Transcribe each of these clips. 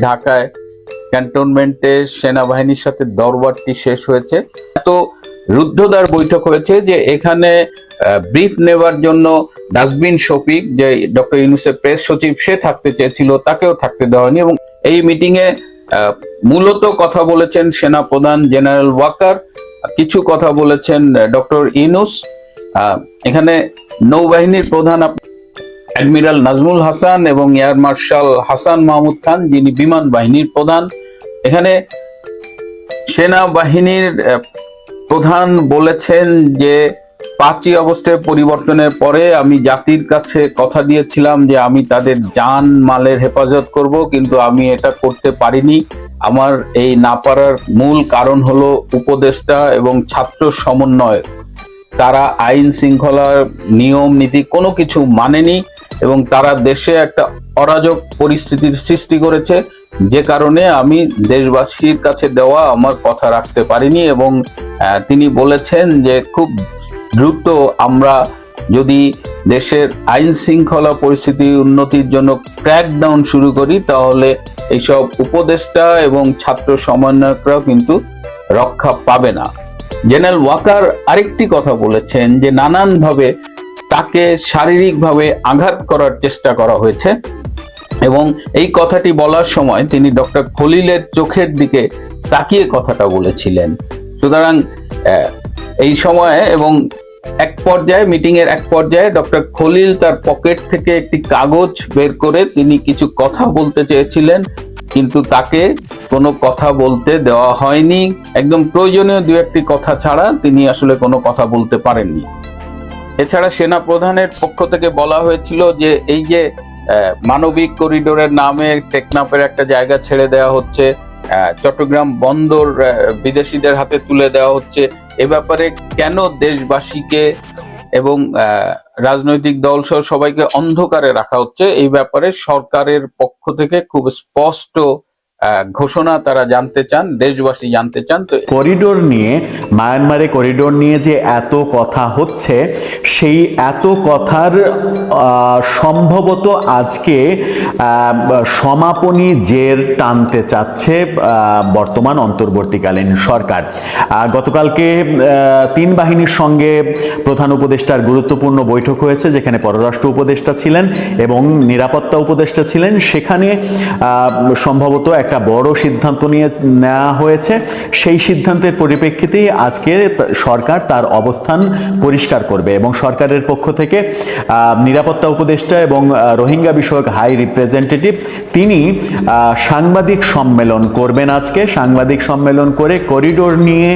ঢাকায় ক্যান্টনমেন্টে সেনাবাহিনীর সাথে দরবারটি শেষ হয়েছে। এত রুদ্ধদ্বার বৈঠক হয়েছে যে এখানে ব্রিফ নেওয়ার জন্য ডাস্টবিন শফিক যে ডক্টর ইউনুসের প্রেস সচিব সে থাকতে চেয়েছিল তাকেও থাকতে দেওয়া হয়নি এবং এই মিটিং এ আহ, মূলত কথা বলেছেন সেনা প্রধান জেনারেল ওয়াকার কিছু কথা বলেছেন ডক্টর ইনুস এখানে নৌবাহিনীর প্রধান অ্যাডমিরাল নাজমুল হাসান এবং এয়ার মার্শাল হাসান মাহমুদ খান, যিনি বিমান বাহিনীর প্রধান। এখানে সেনাবাহিনীর প্রধান বলেছেন যে, পাঁচই অগস্টের পরিবর্তনের পরে আমি জাতির কাছে কথা দিয়েছিলাম যে, আমি তাদের জান মালের হেফাজত করব, কিন্তু আমি এটা করতে পারিনি। আমার এই না পারার মূল কারণ হলো উপদেষ্টা এবং ছাত্র সমন্বয় তারা আইন শৃঙ্খলার নিয়ম নীতি কোনো কিছু মানেনি। এবং তারা দেশে একটা অরাজক পরিস্থিতির সৃষ্টি করেছে, যে কারণে আমি দেশবাসীর কাছে দেওয়া আমার কথা রাখতে পারিনি এবং তিনি বলেছেন যে খুব দ্রুত আমরা যদি দেশের আইন শৃঙ্খলা পরিস্থিতি উন্নতির জন্য ক্র্যাকডাউন শুরু করি, তাহলে এইসব উপদেষ্টা এবং ছাত্র সমন্বয়করাও কিন্তু রক্ষা পাবে না। জেনারেল ওয়াকার আরেকটি কথা বলেছেন যে নানানভাবে তাকে শারীরিকভাবে আঘাত করার চেষ্টা করা হয়েছে এবং এই কথাটি বলার সময় তিনি ডক্টর খলিলের চোখের দিকে তাকিয়ে কথাটা বলেছিলেন। সুতরাং এই সময়ে এবং এক পর্যায়ে মিটিং এর এক পর্যায়ে ডক্টর খলিল তার পকেট থেকে একটি কাগজ বের করে তিনি কিছু কথা বলতে চেয়েছিলেন, কিন্তু তাকে কোনো কথা বলতে দেওয়া হয়নি। একদম প্রয়োজনীয় দু একটি কথা ছাড়া তিনি আসলে কোনো কথা বলতে পারেননি। এছাড়া সেনা প্রধানের পক্ষ থেকে বলা হয়েছিল যে এই যে মানবিক করিডোরের নামে টেকনাফের একটা জায়গা ছেড়ে দেওয়া হচ্ছে চট্টগ্রাম বন্দর বিদেশিদের হাতে তুলে দেওয়া হচ্ছে, এ ব্যাপারে কেন দেশবাসীকে এবং রাজনৈতিক দল সহ সবাইকে অন্ধকারে রাখা হচ্ছে, এই ব্যাপারে সরকারের পক্ষ থেকে খুব স্পষ্ট ঘোষণা তারা জানতে চান, দেশবাসী জানতে চান, তো করিডোর নিয়ে, মায়ানমারে করিডোর নিয়ে যে এত কথা হচ্ছে, সেই এত কথার সম্ভবত আজকে সমাপনী জের টানতে চাচ্ছে বর্তমান অন্তর্বর্তীকালীন সরকার। গতকালকে তিন বাহিনীর সঙ্গে প্রধান উপদেষ্টার গুরুত্বপূর্ণ বৈঠক হয়েছে, যেখানে পররাষ্ট্র উপদেষ্টা ছিলেন এবং নিরাপত্তা উপদেষ্টা ছিলেন। সেখানে সম্ভবত একটা বড় সিদ্ধান্ত নিয়ে নেওয়া হয়েছে। সেই সিদ্ধান্তের পরিপ্রেক্ষিতে আজকে সরকার তার অবস্থান পরিষ্কার করবে এবং সরকারের পক্ষ থেকে নিরাপত্তা উপদেষ্টা এবং রোহিঙ্গা বিষয়ক হাই রিপ্রেজেন্টেটিভ তিনি সাংবাদিক সম্মেলন করবেন আজকে। সাংবাদিক সম্মেলন করে করিডোর নিয়ে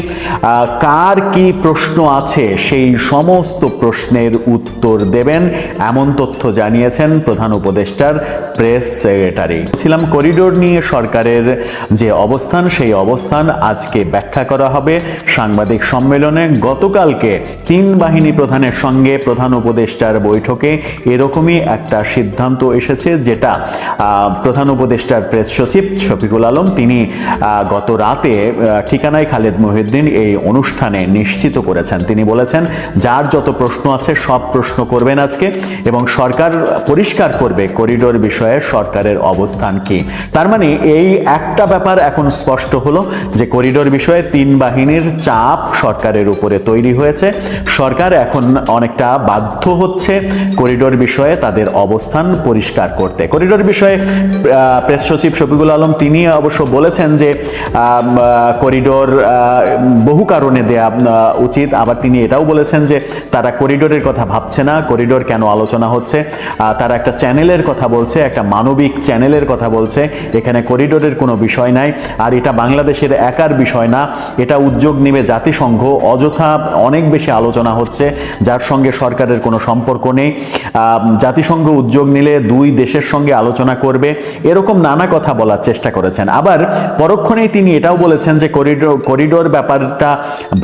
কার কি প্রশ্ন আছে সেই সমস্ত প্রশ্নের উত্তর দেবেন এমন তথ্য জানিয়েছেন প্রধান উপদেষ্টার প্রেস সেক্রেটারি। ছিলাম করিডোর নিয়ে সরকারের যে অবস্থান, সেই অবস্থান আজকে ব্যাখ্যা করা হবে। সাংবাদিক সম্মেলনে গতকালকে তিন বাহিনী প্রধানের সঙ্গে প্রধান উপদেষ্টার বৈঠকে এরকমই একটা সিদ্ধান্ত এসেছে, যেটা প্রধান উপদেষ্টার প্রেস সচিব শফিকুল আলম, তিনি গত রাতে ঠিকানায় খালেদ মহিউদ্দিন এই অনুষ্ঠানে নিশ্চিত করেছেন। তিনি বলেছেন, যার যত প্রশ্ন আছে, সব প্রশ্ন করবেন আজকে এবং সরকার পরিষ্কার করবে করিডোর বিষয়ে সরকারের অবস্থান কি। তার মানে এই একটা ব্যাপার এখন স্পষ্ট হলো যে করিডোর বিষয়ে তিন বাহিনীর চাপ সরকারের উপরে তৈরি হয়েছে। সরকার এখন অনেকটা বাধ্য হচ্ছে করিডোর বিষয়ে তাদের অবস্থান পরিষ্কার করতে। করিডোর বিষয়ে প্রেস সচিব শফিকুল আলম তিনি অবশ্য বলেছেন যে করিডোর বহু কারণে দেয়া উচিত। আবার তিনি এটাও বলেছেন যে তারা করিডোরের কথা ভাবছে না, করিডোর কেন আলোচনা হচ্ছে। তারা একটা চ্যানেলের কথা বলছে, একটা মানবিক চ্যানেলের কথা বলছে। এখানে করিডোরের কোনো বিষয় নাই। আর এটা বাংলাদেশের একার বিষয় না। এটা উদ্যোগ নেবে জাতিসংঘ। অযথা অনেক বেশি আলোচনা হচ্ছে, যার সঙ্গে সরকারের কোনো সম্পর্ক নেই। জাতিসংঘ উদ্যোগ নিলে দুই দেশের সঙ্গে আলোচনা করবে। এরকম নানা কথা বলার চেষ্টা করেছেন। আবার পরক্ষণেই তিনি এটাও বলেছেন যে করিডোর করিডোর ব্যাপারটা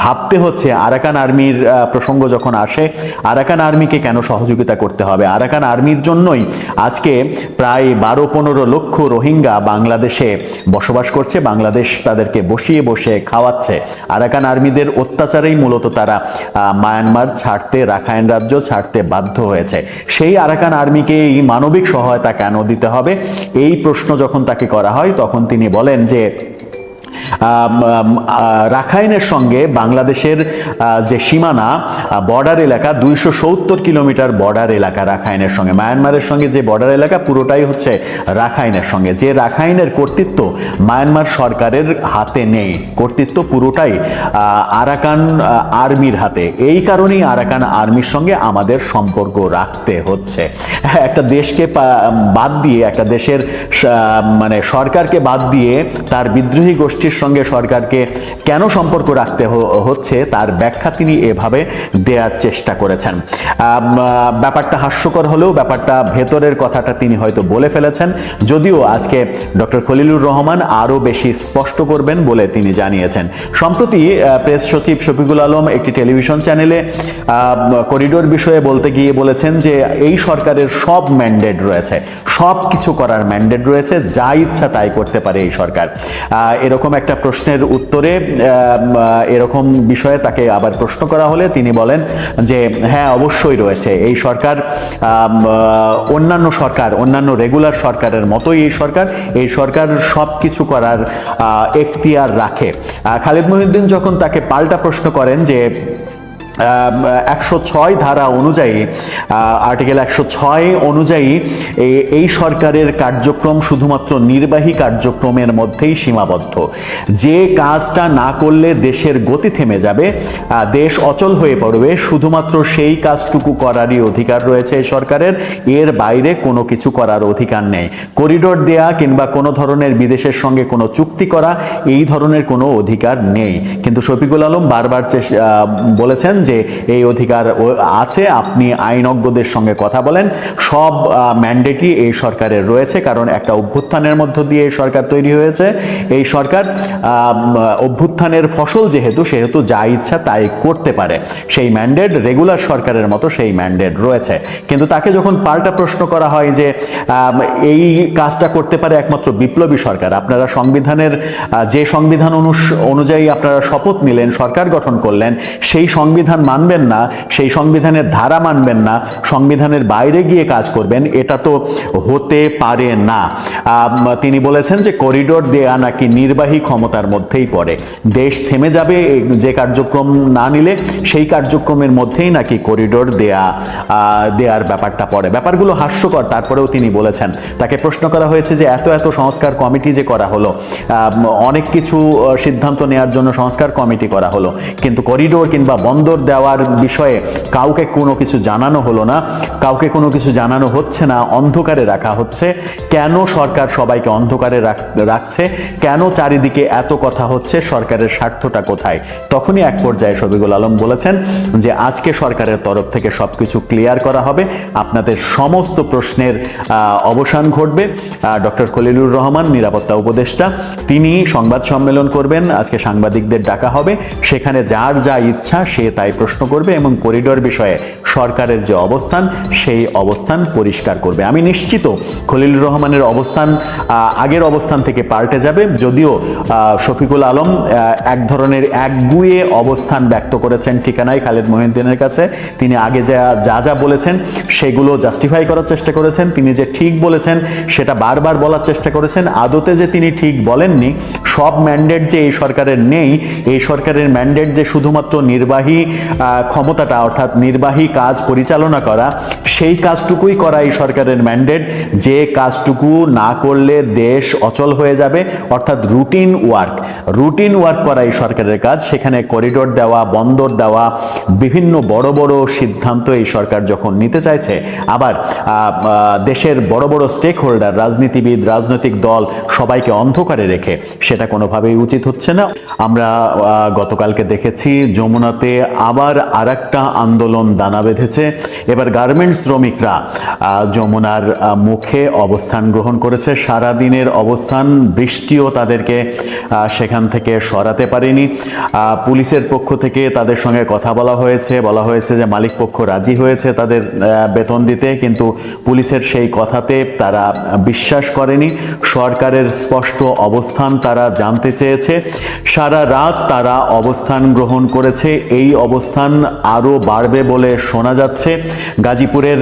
ভাবতে হচ্ছে। আরাকান আর্মির প্রসঙ্গ যখন আসে, আরাকান আর্মিকে কেন সহযোগিতা করতে হবে? আরাকান আর্মির জন্যই আজকে প্রায় বারো পনেরো লক্ষ রোহিঙ্গা বাংলাদেশে বাংলাদেশে বসবাস করছে, বাংলাদেশ তাদেরকে বসিয়ে বসে খাওয়াচ্ছে। আরাকান আর্মিদের অত্যাচারেই মূলত তারা মায়ানমার ছাড়তে, রাখাইন রাজ্য ছাড়তে বাধ্য হয়েছে। সেই আরাকান আর্মিকে এই মানবিক সহায়তা কেন দিতে হবে? এই প্রশ্ন যখন তাকে করা হয়, তখন তিনি বলেন যে রাখাইনের সঙ্গে বাংলাদেশের যে সীমানা বর্ডার এলাকা, দুইশো সত্তর কিলোমিটার বর্ডার এলাকা রাখাইনের সঙ্গে। মায়ানমারের সঙ্গে যে বর্ডার এলাকা, পুরোটাই হচ্ছে রাখাইনের সঙ্গে। যে রাখাইনের কর্তৃত্ব মায়ানমার সরকারের হাতে নেই। কর্তৃত্ব পুরোটাই আরাকান আর্মির হাতে। এই কারণেই আরাকান আর্মির সঙ্গে আমাদের সম্পর্ক রাখতে হচ্ছে। একটা দেশকে বাদ দিয়ে, একটা দেশের মানে সরকারকে বাদ দিয়ে, তার বিদ্রোহী গোষ্ঠীর সঙ্গে সরকারকে কেন সম্পর্ক রাখতে হচ্ছে তার ব্যাখ্যা তিনি এভাবে দেওয়ার চেষ্টা করেছেন। ব্যাপারটা হাস্যকর হলেও ব্যাপারটা ভেতরের কথাটা তিনি হয়তো বলে ফেলেছেন যদিও আজকে ডক্টর খলিলুর রহমান আরও বেশি স্পষ্ট করবেন বলে তিনি জানিয়েছেন। সম্প্রতি প্রেস সচিব শফিকুল আলম একটি টেলিভিশন চ্যানেলে করিডোর বিষয়ে বলতে গিয়ে বলেছেন যে এই সরকারের সব ম্যান্ডেট রয়েছে সব কিছু করার ম্যান্ডেট রয়েছে যা ইচ্ছা তাই করতে পারে এই সরকার। আহ, এরকম একটা প্রশ্নের উত্তরে এরকম বিষয়ে তাকে আবার প্রশ্ন করা হলে তিনি বলেন যে হ্যাঁ অবশ্যই রয়েছে। এই সরকার অন্যান্য সরকার, অন্যান্য রেগুলার সরকারের মতোই এই সরকার। এই সরকার সব কিছু করার এখতিয়ার রাখে। খালিদ মহিউদ্দিন যখন তাকে পাল্টা প্রশ্ন করেন যে একশো ছয় ধারা অনুযায়ী আর্টিকেল একশো ছয় অনুযায়ী এই সরকারের কার্যক্রম শুধুমাত্র নির্বাহী কার্যক্রমের মধ্যেই সীমাবদ্ধ। যে কাজটা না করলে দেশের গতি থেমে যাবে দেশ অচল হয়ে পড়বে, শুধুমাত্র সেই কাজটুকু করারই অধিকার রয়েছে এই সরকারের, এর বাইরে কোনো কিছু করার অধিকার নেই। করিডোর দেয়া কিংবা কোনো ধরনের বিদেশের সঙ্গে কোনো চুক্তি করা, এই ধরনের কোনো অধিকার নেই। কিন্তু শফিকুল আলম বারবার বলেছেন যে এই অধিকার আছে, আপনি আইনজ্ঞদের সঙ্গে কথা বলেন। সব ম্যান্ডেটই এই সরকারের রয়েছে, কারণ একটা অভ্যুত্থানের মধ্য দিয়ে এই সরকার তৈরি হয়েছে। এই সরকার অভ্যুত্থানের ফসল যেহেতু, সেহেতু যা ইচ্ছা তাই করতে পারে। সেই ম্যান্ডেট রেগুলার সরকারের মতো সেই ম্যান্ডেট রয়েছে। কিন্তু তাকে যখন পাল্টা প্রশ্ন করা হয় যে এই কাজটা করতে পারে একমাত্র বিপ্লবী সরকার, আপনারা সংবিধানের যে সংবিধান অনুযায়ী আপনারা শপথ নিলেন, সরকার গঠন করলেন, সেই সংবিধান মানবেন না, সেই সংবিধানের ধারা মানবেন না, সংবিধানের বাইরে গিয়ে কাজ করবেন, এটা তো হতে পারে না। তিনি বলেছেন যে করিডোর দেয়া নাকি নির্বাহী ক্ষমতার মধ্যেই পড়ে। দেশ থেমে যাবে যে কার্যক্রম না নিলে সেই কার্যক্রমের মধ্যেই নাকি করিডোর দেয়া দেয়ার ব্যাপারটা পড়ে। ব্যাপারগুলো হাস্যকর, তারপরেও তিনি বলেছেন। তাকে প্রশ্ন করা হয়েছে যে এত এত সংস্কার কমিটি যে করা হলো অনেক কিছু সিদ্ধান্ত নেওয়ার জন্য সংস্কার কমিটি করা হলো, কিন্তু করিডোর কিংবা বন্দর দেওয়ার বিষয়ে কাউকে কোনো কিছু জানানো হলো না, কাউকে কোনো কিছু জানানো হচ্ছে না, অন্ধকারে রাখা হচ্ছে। কেন সরকার সবাইকে অন্ধকারে রাখছে? কেন চারিদিকে এত কথা হচ্ছে? সরকারের স্বার্থটা কোথায়? তখনই এক পর্যায়ে শফিকুল আলম বলেছেন যে, আজকে সরকারের তরফ থেকে সবকিছু ক্লিয়ার করা হবে। আপনাদের সমস্ত প্রশ্নের অবসান ঘটবে। ডক্টর খলিলুর রহমান, নিরাপত্তা উপদেষ্টা, তিনি সংবাদ সম্মেলন করবেন। আজকে সাংবাদিকদের ডাকা হবে। সেখানে যার যা ইচ্ছা সে তাই প্রশ্ন করবে এবং করিডোর বিষয়ে সরকারের যে অবস্থান, সেই অবস্থান পরিষ্কার করবে। আমি নিশ্চিত খলিলুর রহমানের অবস্থান আগের অবস্থান থেকে পাল্টে যাবে। যদিও শফিকুল আলম এক ধরনের একগুয়ে অবস্থান ব্যক্ত করেছেন ঠিকানায় খালেদ মহিউদ্দিনের কাছে। তিনি আগে যা যা যা বলেছেন, সেগুলো জাস্টিফাই করার চেষ্টা করেছেন। তিনি যে ঠিক বলেছেন, সেটা বারবার বলার চেষ্টা করেছেন। আদতে যে তিনি ঠিক বলেননি, সব ম্যান্ডেট যে এই সরকারের নেই, এই সরকারের ম্যান্ডেট যে শুধুমাত্র নির্বাহী ক্ষমতাটা, অর্থাৎ নির্বাহী কাজ পরিচালনা করা, সেই কাজটুকুই করা এই সরকারের ম্যান্ডেট যে কাজটুকু না করলে দেশ অচল হয়ে যাবে, অর্থাৎ রুটিন ওয়ার্ক রুটিন ওয়ার্ক করা এই সরকারের কাজ। সেখানে করিডোর দেওয়া, বন্দর দেওয়া, বিভিন্ন বড় বড় সিদ্ধান্ত এই সরকার যখন নিতে চাইছে, আবার দেশের বড় বড় স্টেক হোল্ডার রাজনীতিবিদ, রাজনৈতিক দল সবাইকে অন্ধকারে রেখে, সেটা কোনোভাবেই উচিত হচ্ছে না। আমরা গতকালকে দেখেছি যমুনাতে আম আবার আরেকটা আন্দোলন দানা বেঁধেছে। এবার গার্মেন্টস শ্রমিকরা যমুনার মুখে অবস্থান গ্রহণ করেছে। সারা দিনের অবস্থান, বৃষ্টিও তাদেরকে সেখান থেকে সরাতে পারেনি। পুলিশের পক্ষ থেকে তাদের সঙ্গে কথা বলা হয়েছে। বলা হয়েছে যে মালিক পক্ষ রাজি হয়েছে তাদের বেতন দিতে, কিন্তু পুলিশের সেই কথাতে তারা বিশ্বাস করেনি। সরকারের স্পষ্ট অবস্থান তারা জানতে চেয়েছে। সারা রাত তারা অবস্থান গ্রহণ করেছে। এই অবস্থান আরও বাড়বে বলে শোনা যাচ্ছে। গাজীপুরের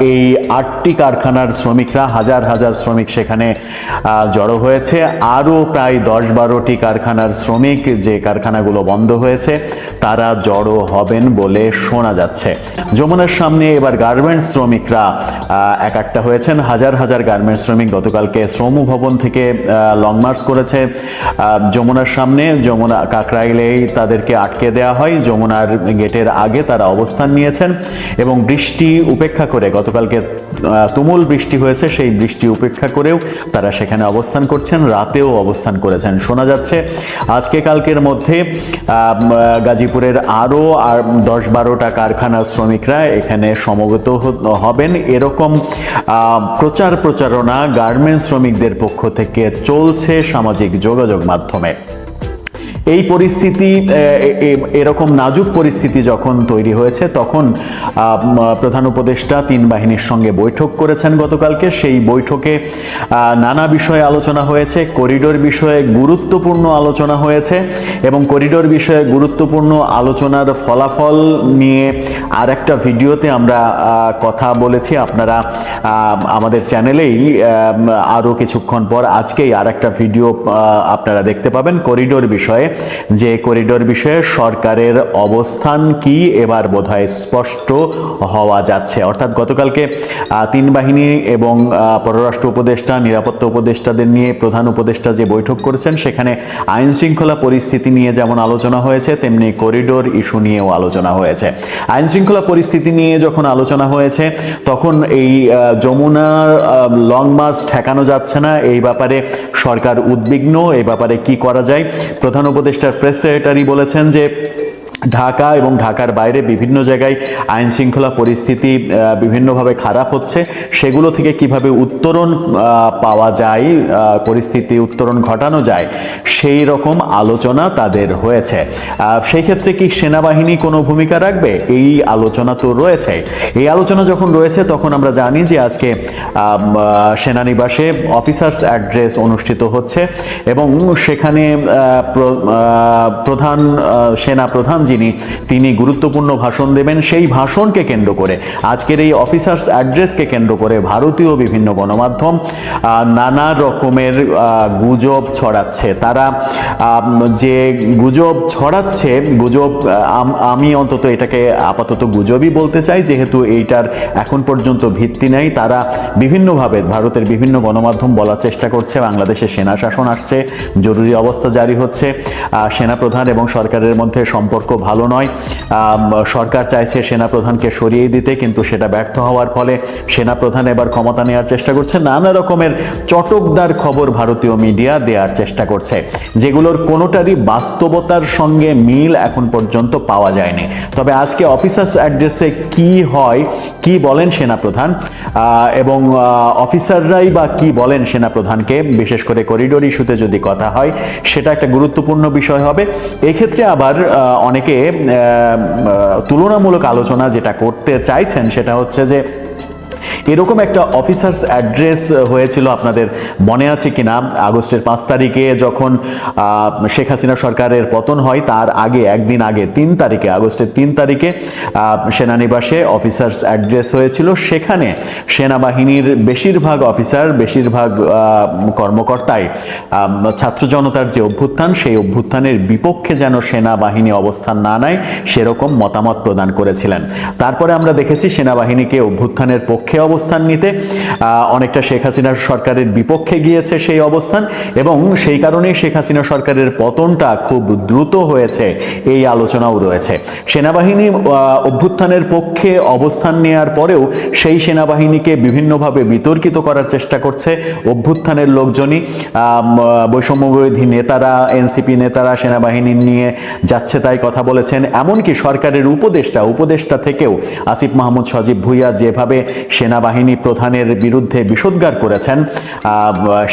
এই আটটি কারখানার শ্রমিকরা হাজার হাজার শ্রমিক সেখানে জড়ো হয়েছে। আরও প্রায় দশ বারোটি কারখানার শ্রমিক যে কারখানাগুলো বন্ধ হয়েছে তারা জড়ো হবেন বলে শোনা যাচ্ছে। যমুনার সামনে এবার গার্মেন্টস শ্রমিকরা আহ, একাট্টা হয়েছেন। হাজার হাজার গার্মেন্টস শ্রমিক গতকালকে শ্রম ভবন থেকে লং মার্চ করেছে। যমুনার সামনে যমুনা কাকরাইলেই তাদেরকে আটকে দেওয়া হয়। যমুনার গেটের আগে তারা অবস্থান নিয়েছেন এবং বৃষ্টি উপেক্ষা করে, গতকালকে তুমুল বৃষ্টি হয়েছে, সেই বৃষ্টি উপেক্ষা করেও তারা সেখানে অবস্থান করছেন, রাতেও অবস্থান করেছেন। শোনা যাচ্ছে, আজকে কালকের মধ্যে গাজীপুরের আরও, আর দশ বারোটা কারখানার শ্রমিকরা এখানে সমবেত হবেন। এরকম প্রচার প্রচারণা গার্মেন্টস শ্রমিকদের পক্ষ থেকে চলছে সামাজিক যোগাযোগ মাধ্যমে। এই পরিস্থিতি এরকম নাজুক পরিস্থিতি যখন তৈরি হয়েছে, তখন প্রধান উপদেষ্টা তিন বাহিনীর সঙ্গে বৈঠক করেছেন গতকালকে। সেই বৈঠকে নানা বিষয়ে আলোচনা হয়েছে, করিডোর বিষয়ে গুরুত্বপূর্ণ আলোচনা হয়েছে এবং করিডোর বিষয়ে গুরুত্বপূর্ণ আলোচনার ফলাফল নিয়ে আর একটা ভিডিওতে আমরা কথা বলেছি। আপনারা আমাদের চ্যানেলেই আরও কিছুক্ষণ পর আজকেই আর একটা ভিডিও আপনারা দেখতে পাবেন করিডোর বিষয়ে। যে করিডোর বিষয়ে সরকারের অবস্থান কি এবার বোধহয় স্পষ্ট হওয়া যাচ্ছে। অর্থাৎ গতকালকে তিন বাহিনী এবং পররাষ্ট্র উপদেষ্টা, নিরাপত্তা উপদেষ্টাদের নিয়ে প্রধান উপদেষ্টা যে বৈঠক করেছেন, সেখানে আইন শৃঙ্খলা পরিস্থিতি নিয়ে যেমন আলোচনা হয়েছে, তেমনি করিডোর ইস্যু নিয়েও আলোচনা হয়েছে। আইন শৃঙ্খলা পরিস্থিতি নিয়ে যখন আলোচনা হয়েছে, তখন এই যমুনার লং মার্চ ঠেকানো যাচ্ছে না। এই ব্যাপারে সরকার উদ্বিগ্ন, এই ব্যাপারে কি করা যায়? প্রধান উপদেষ্টার প্রেস সেক্রেটারি বলেছেন যে ঢাকা এবং ঢাকার বাইরে বিভিন্ন জায়গায় আইন শৃঙ্খলা পরিস্থিতি বিভিন্নভাবে খারাপ হচ্ছে। সেগুলো থেকে কীভাবে উত্তরণ পাওয়া যায় পরিস্থিতি উত্তরণ ঘটানো যায়, সেই রকম আলোচনা তাদের হয়েছে। সেই ক্ষেত্রে কি সেনাবাহিনী কোনো ভূমিকা রাখবে? এই আলোচনা তো রয়েছে। এই আলোচনা যখন রয়েছে, তখন আমরা জানি যে আজকে সেনানিবাসে অফিসার্স অ্যাড্রেস অনুষ্ঠিত হচ্ছে এবং সেখানে প্র- প্রধান সেনা প্রধান যিনি, তিনি গুরুত্বপূর্ণ ভাষণ দেবেন সেই ভাষণকে কেন্দ্র করে। আজকের এই অফিসার্স অ্যাড্রেসকে কেন্দ্র করে ভারতীয় বিভিন্ন গণমাধ্যম নানা রকমের গুজব ছড়াচ্ছে। তারা যে গুজব ছড়াচ্ছে, গুজব আমি অন্তত এটাকে আপাতত গুজবই বলতে চাই, যেহেতু এইটার এখন পর্যন্ত ভিত্তি নেই। তারা বিভিন্নভাবে ভারতের বিভিন্ন গণমাধ্যম বলার চেষ্টা করছে বাংলাদেশে সেনা শাসন আসছে, জরুরি অবস্থা জারি হচ্ছে সেনাপ্রধান এবং সরকারের মধ্যে সম্পর্ক ভালো নয়। সরকার চাইছে সেনাপ্রধানকে সরিয়ে দিতে কিন্তু সেটা ব্যর্থ হওয়ার ফলে সেনাপ্রধান এবার ক্ষমতা নেওয়ার চেষ্টা করছে। নানা রকমের চটকদার খবর ভারতীয় মিডিয়া দেওয়ার চেষ্টা করছে যেগুলোর কোনোটারই বাস্তবতার সঙ্গে মিল এখন পর্যন্ত পাওয়া যায়নি। তবে আজকে অফিসার্স অ্যাড্রেসে কি হয় কি বলেন সেনাপ্রধান? এবং অফিসাররাই বা কি বলেন সেনাপ্রধানকে? বিশেষ করে করিডোর ইস্যুতে যদি কথা হয় সেটা একটা গুরুত্বপূর্ণ বিষয় হবে। এক্ষেত্রে আবার আহ, অনেকে তুলনামূলক আলোচনা যেটা করতে চাইছেন সেটা হচ্ছে যে এরকম একটা অফিসার্স অ্যাড্রেস হয়েছিল আপনাদের মনে আছে কিনা? আগস্টের পাঁচ তারিখে যখন শেখ হাসিনা সরকারের পতন হয়, তার আগে, একদিন আগে, তিন তারিখে, আগস্টের তিন তারিখে সেনানিবাসে অফিসার্স অ্যাড্রেস হয়েছিল। সেখানে সেনাবাহিনীর বেশিরভাগ অফিসার বেশিরভাগ কর্মকর্তাই ছাত্র জনতার যে অভ্যুত্থান, সেই অভ্যুত্থানের বিপক্ষে যেন সেনাবাহিনী অবস্থান না নেয়, সেরকম মতামত প্রদান করেছিলেন। তারপরে আমরা দেখেছি সেনাবাহিনীকে অভ্যুত্থানের পক্ষে পক্ষে অবস্থান নিতে অনেকটা শেখ হাসিনা সরকারের বিপক্ষে গিয়েছে সেই অবস্থান এবং সেই কারণেই শেখ হাসিনা সরকারের পতনটা খুব দ্রুত হয়েছে, এই আলোচনাও রয়েছে। সেনাবাহিনী অভ্যুত্থানের পক্ষে অবস্থান নেওয়ার পরেও সেই সেনাবাহিনীকে বিভিন্নভাবে বিতর্কিত করার চেষ্টা করছে অভ্যুত্থানের লোকজনই। বৈষম্যবিরোধী নেতারা, এনসিপি নেতারা সেনাবাহিনী নিয়ে যাচ্ছে তাই কথা বলেছেন। এমনকি সরকারের উপদেষ্টা উপদেষ্টা থেকেও আসিফ মাহমুদ সজীব ভুইয়া যেভাবে সেনাবাহিনী প্রধানের বিরুদ্ধে বিষোদ্গার করেছেন।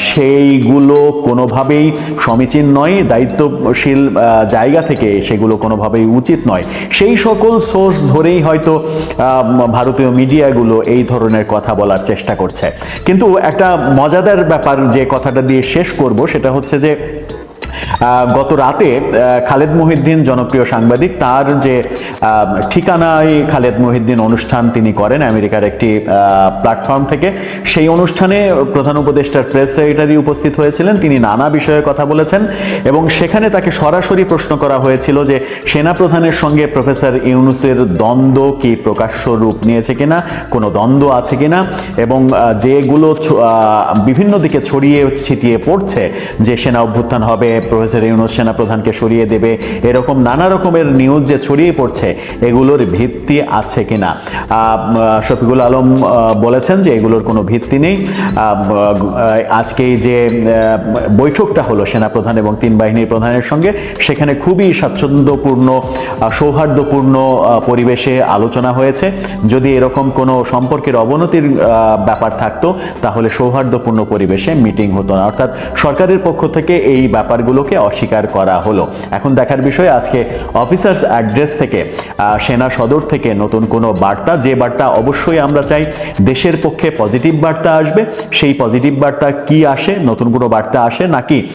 সেইগুলো কোনোভাবেই সমীচীন নয়, দায়িত্বশীল জায়গা থেকে সেগুলো কোনোভাবেই উচিত নয়। সেই সকল সোর্স ধরেই হয়তো ভারতীয় মিডিয়াগুলো এই ধরনের কথা বলার চেষ্টা করছে। কিন্তু একটা মজাদার ব্যাপার যে কথাটা দিয়ে শেষ করব, সেটা হচ্ছে যে গত রাতে খালেদ মহিউদ্দিন জনপ্রিয় সাংবাদিক, তার যে ঠিকানায় খালেদ মহিউদ্দিন অনুষ্ঠান তিনি করেন আমেরিকার একটি প্ল্যাটফর্ম থেকে, সেই অনুষ্ঠানে প্রধান উপদেষ্টার প্রেস সেক্রেটারি উপস্থিত হয়েছিলেন, তিনি নানা বিষয়ে কথা বলেছেন এবং সেখানে তাকে সরাসরি প্রশ্ন করা হয়েছিল যে, সেনাপ্রধানের সঙ্গে প্রফেসর ইউনুসের দ্বন্দ্ব কি প্রকাশ্য রূপ নিয়েছে কিনা, কোনো দ্বন্দ্ব আছে কিনা, এবং যেগুলো বিভিন্ন দিকে ছড়িয়ে ছিটিয়ে পড়ছে, যে সেনা অভ্যুত্থান হবে প্রফেসর ইউনুস সেনা প্রধানকে সরিয়ে দেবে। এরকম নানা রকমের নিউজ যে ছড়িয়ে পড়ছে এগুলোর ভিত্তি আছে কিনা? শফিকুল আলম বলেছেন যে এগুলোর কোনো ভিত্তি নেই। আহ, আহ, আজকে যে বৈঠকটা হলো সেনাপ্রধান এবং তিন বাহিনীর প্রধানের সঙ্গে সেখানে খুবই স্বাচ্ছন্দ্যপূর্ণ সৌহার্দ্যপূর্ণ পরিবেশে আলোচনা হয়েছে। যদি এরকম কোনো সম্পর্কের অবনতির ব্যাপার থাকতো তাহলে সৌহার্দ্যপূর্ণ পরিবেশে মিটিং হতো না। অর্থাৎ সরকারের পক্ষ থেকে এই ব্যাপারগুলোকে অস্বীকার করা হলো। এখন দেখার বিষয়, আজকে অফিসার্স অ্যাড্রেস থেকে সেনা সদর থেকে নতুন কোনো বার্তা, যে বার্তা অবশ্যই আমরা চাই দেশের পক্ষে পজিটিভ বার্তা আসবে, সেই পজিটিভ বার্তা কি আসে, নতুন কোনো বার্তা আসে নাকি